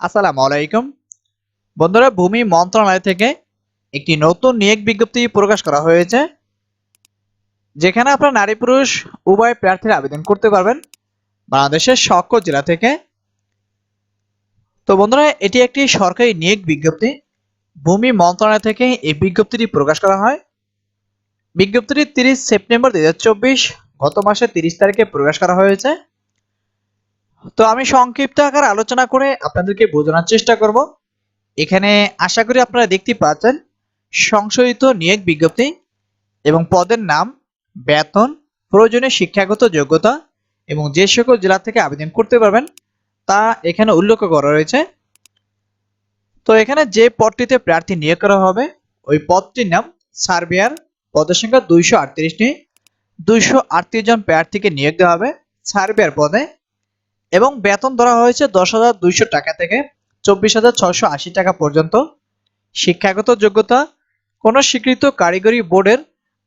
আসসালামু আলাইকুম। বন্ধুরা, ভূমি মন্ত্রণালয় থেকে একটি নতুন নিয়োগ বিজ্ঞপ্তি প্রকাশ করা হয়েছে, যেখানে আপনার নারী পুরুষ উভয় প্রার্থীরা আবেদন করতে পারবেন বাংলাদেশের সকল জেলা থেকে। তো বন্ধুরা, এটি একটি সরকারি নিয়োগ বিজ্ঞপ্তি। ভূমি মন্ত্রণালয় থেকে এই বিজ্ঞপ্তিটি প্রকাশ করা হয়। বিজ্ঞপ্তিটি তিরিশ সেপ্টেম্বর দুই হাজার চব্বিশ, গত মাসের তিরিশ তারিখে প্রকাশ করা হয়েছে। তো আমি সংক্ষিপ্ত আকার আলোচনা করে আপনাদেরকে বোঝানোর চেষ্টা করব। এখানে আশা করি আপনারা দেখতে পাচ্ছেন, সংশোধিত নিয়োগ বিজ্ঞপ্তি এবং পদের নাম, বেতন, প্রয়োজনীয় শিক্ষাগত যোগ্যতা এবং যে সকল জেলা থেকে আবেদন করতে পারবেন তা এখানে উল্লেখ করা রয়েছে। তো এখানে যে পদটিতে প্রার্থী নিয়োগ করা হবে, ওই পদটির নাম সার্ভেয়ার। পদের সংখ্যা দুইশো আটত্রিশটি। দুইশো আটত্রিশ জন প্রার্থীকে নিয়োগ দেওয়া হবে সার্ভেয়ার পদে। এবং বেতন ধরা হয়েছে দশ হাজার দুইশো টাকা থেকে চব্বিশ হাজার ছশো আশি টাকা পর্যন্ত। শিক্ষাগত যোগ্যতা, কোনো স্বীকৃত কারিগরি বোর্ডের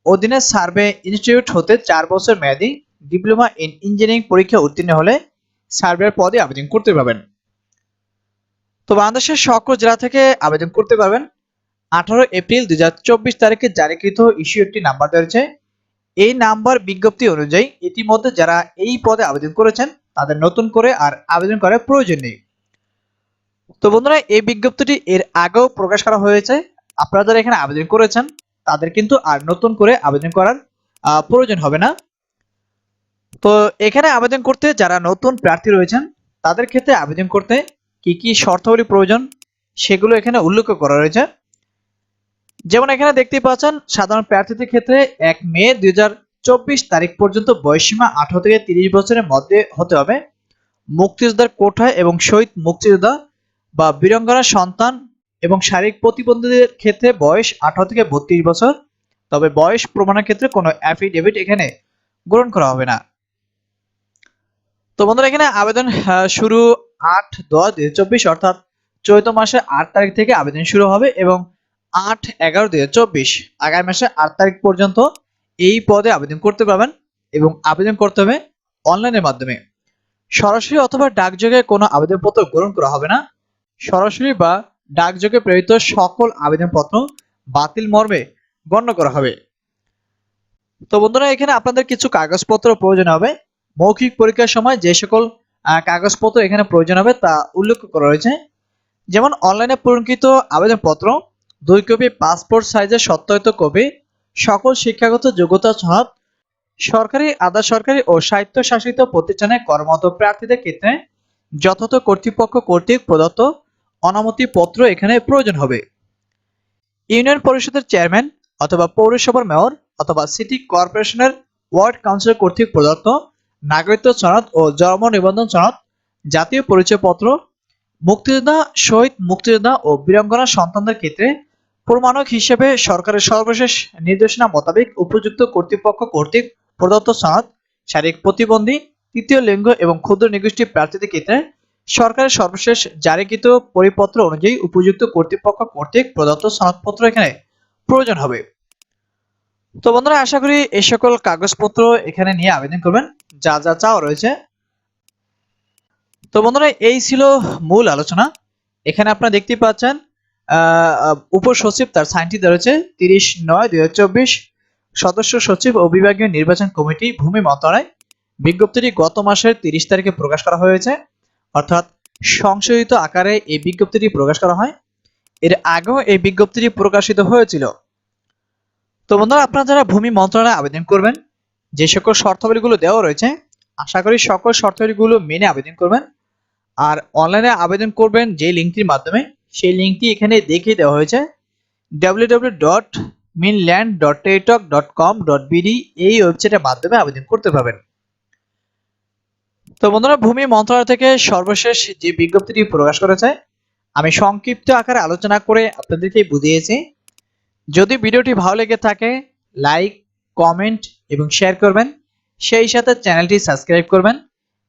অধীনে সার্ভে ইনস্টিটিউট হতে চার বছর মেয়াদী ডিপ্লোমা ইন ইঞ্জিনিয়ারিং পরীক্ষা উত্তীর্ণ হলে সার্ভের পদে আবেদন করতে পারবেন। তো বাংলাদেশের সকল জেলা থেকে আবেদন করতে পারবেন। আঠারো এপ্রিল দুই হাজার চব্বিশ তারিখে জারিকৃত ইস্যু একটি নাম্বার রয়েছে। এই নাম্বার বিজ্ঞপ্তি অনুযায়ী ইতিমধ্যে যারা এই পদে আবেদন করেছেন তাদের নতুন করে আর আবেদন করার প্রয়োজন নেই। তো বন্ধুরা, এই বিজ্ঞপ্তিটি এর আগেও প্রকাশ করা হয়েছে। আপনারা যারা এখানে আবেদন করেছেন, তাদের কিন্তু আর নতুন করে আবেদন করার প্রয়োজন হবে না। তো এখানে আবেদন করতে যারা নতুন প্রার্থী রয়েছেন, তাদের ক্ষেত্রে আবেদন করতে কি কি শর্তাবলী প্রয়োজন, সেগুলো এখানে উল্লেখ করা রয়েছে। যেমন এখানে দেখতে পাচ্ছেন, সাধারণ প্রার্থীদের ক্ষেত্রে এক মে দুই হাজার তারিখ পর্যন্ত বয়সীমা আঠারো থেকে তিরিশ বছরের মধ্যে হতে হবে। মুক্তিযোদ্ধার কোঠায় এবং শহীদ মুক্তিযোদ্ধা বা বীরঙ্গনার সন্তান এবং শারীরিক প্রতিবন্ধীদের ক্ষেত্রে বয়স আঠারো থেকে বত্রিশ বছর, তবে বয়স প্রমাণের ক্ষেত্রে কোনো অ্যাফিডেভিট এখানে গ্রহণ করা হবে না। তো বন্ধুরা, এখানে আবেদন শুরু আট দশ দুই চব্বিশ, অর্থাৎ চৈত মাসে আট তারিখ থেকে আবেদন শুরু হবে এবং আট এগারো দুই চব্বিশ, আগামী মাসে আট তারিখ পর্যন্ত এই পদে আবেদন করতে পারবেন এবং আবেদন করতে হবে অনলাইনের মাধ্যমে। সরাসরি অথবা ডাকযোগে কোনো আবেদনপত্র গ্রহণ করা হবে না। সরাসরি বা ডাকযোগে প্রেরিত সকল আবেদনপত্র বাতিল মর্মে গণ্য করা হবে। তো বন্ধুরা, এখানে আপনাদের কিছু কাগজপত্র প্রয়োজন হবে। মৌখিক পরীক্ষার সময় যে সকল কাগজপত্র এখানে প্রয়োজন হবে তা উল্লেখ করা রয়েছে। যেমন, অনলাইনে পূরণকৃত আবেদনপত্র, দুই কপি, পাসপোর্ট সাইজের সত্যায়িত কপি সকল শিক্ষাগত যোগ্যতা সনদ সরকারি, আধা সরকারি ও স্বায়ত্তশাসিত প্রতিষ্ঠানে কর্মরত প্রার্থীদের ক্ষেত্রে যথাযথ কর্তৃপক্ষ কর্তৃক প্রদত্ত অনুমতি পত্র এখানে প্রয়োজন হবে। ইউনিয়ন পরিষদের চেয়ারম্যান অথবা পৌরসভার মেয়র অথবা সিটি কর্পোরেশনের ওয়ার্ড কাউন্সিলর কর্তৃক প্রদত্ত নাগরিকত্ব সনদ ও জন্ম নিবন্ধন সনদ, জাতীয় পরিচয়পত্র, মুক্তিযোদ্ধা, শহীদ মুক্তিযোদ্ধা ও বীরাঙ্গনা সন্তানদের ক্ষেত্রে প্রমাণক হিসেবে সরকারের সর্বশেষ নির্দেশনা মোতাবেক উপযুক্ত কর্তৃপক্ষ কর্তৃক প্রদত্ত সনদ, শারীরিক প্রতিবন্ধী, তৃতীয় লিঙ্গ এবং ক্ষুদ্র নিগোষ্ঠী প্রার্থীদের ক্ষেত্রে সরকারের সর্বশেষ জারিকৃত পরিপত্র অনুযায়ী উপযুক্ত কর্তৃপক্ষ কর্তৃক প্রদত্ত সনদপত্র এখানে প্রয়োজন হবে। তো বন্ধুরা, আশা করি এই সকল কাগজপত্র এখানে নিয়ে আবেদন করবেন। যা যা চাও রয়েছে। তো বন্ধুরা, এই ছিল মূল আলোচনা। এখানে আপনারা দেখতে পাচ্ছেন উপসচিব তার সাইনটি রয়েছে তিরিশ নয় দুই সদস্য সচিব ও বিভাগীয় নির্বাচন কমিটি ভূমি মন্ত্রণালয়। বিজ্ঞপ্তিটি গত মাসের তিরিশ তারিখে প্রকাশ করা হয়েছে। অর্থাৎ সংশোধিত আকারে এই বিজ্ঞপ্তিটি প্রকাশ করা হয়। এর আগেও এই বিজ্ঞপ্তিটি প্রকাশিত হয়েছিল। তো বন্ধুরা, আপনারা যারা ভূমি মন্ত্রণালয়ে আবেদন করবেন, যে সকল শর্তাবলীগুলো দেওয়া রয়েছে, আশা করি সকল শর্তাবলীগুলো মেনে আবেদন করবেন। আর অনলাইনে আবেদন করবেন যে লিঙ্কটির মাধ্যমে সেই লিঙ্কটি এখানে দেখিয়ে দেওয়া হয়েছে। www.minland.টেটক.com.bd dot Minland dot tetok dot com dot BD এই ওয়েবসাইটের মাধ্যমে আবেদন করতে পারবেন। তো বন্ধুরা, ভূমি মন্ত্রণালয় থেকে সর্বশেষ যে বিজ্ঞপ্তিটি প্রকাশ করেছে, আমি সংক্ষিপ্ত আকারে আলোচনা করে আপনাদেরকে বুঝিয়েছি। যদি ভিডিওটি ভালো লেগে থাকে লাইক কমেন্ট এবং শেয়ার করবেন। সেই সাথে চ্যানেলটি সাবস্ক্রাইব করবেন।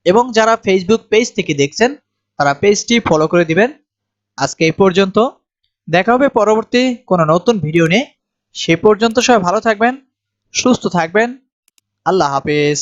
এবং যারা ফেসবুক পেজ থেকে দেখছেন, তারা পেজটি ফলো করে দিবেন। আজকে এই পর্যন্ত। দেখা হবে পরবর্তী কোনো নতুন ভিডিও নিয়ে। সে পর্যন্ত সবাই ভালো থাকবেন, সুস্থ থাকবেন। আল্লাহ হাফেজ।